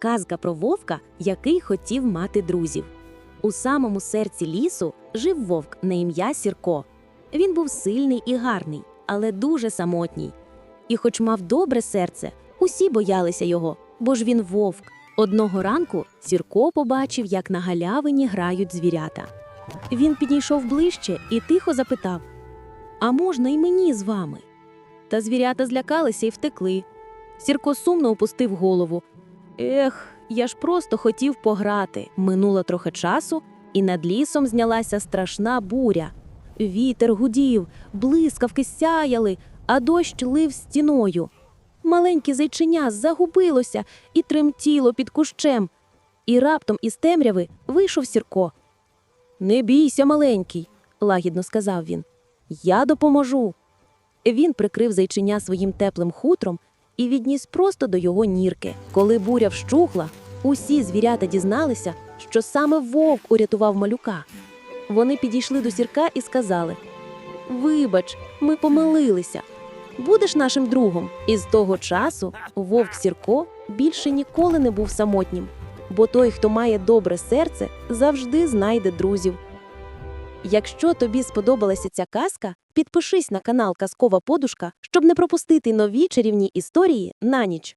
Казка про вовка, який хотів мати друзів. У самому серці лісу жив вовк на ім'я Сірко. Він був сильний і гарний, але дуже самотній. І, хоч мав добре серце, усі боялися його, бо ж він вовк. Одного ранку Сірко побачив, як на галявині грають звірята. Він підійшов ближче і тихо запитав: А можна й мені з вами? Та звірята злякалися і втекли. Сірко сумно опустив голову. Ех, я ж просто хотів пограти. Минуло трохи часу, і над лісом знялася страшна буря. Вітер гудів, блискавки сяяли, а дощ лив стіною. Маленьке зайчиня загубилося і тремтіло під кущем. І раптом із темряви вийшов Сірко. Не бійся, маленький, лагідно сказав він. Я допоможу. Він прикрив зайчиня своїм теплим хутром і відніс просто до його нірки. Коли буря вщухла, усі звірята дізналися, що саме вовк урятував малюка. Вони підійшли до сірка і сказали: Вибач, ми помилилися. Будеш нашим другом. І з того часу вовк Сірко більше ніколи не був самотнім, бо той, хто має добре серце, завжди знайде друзів. Якщо тобі сподобалася ця казка, підпишись на канал Казкова Подушка, щоб не пропустити нові чарівні історії на ніч.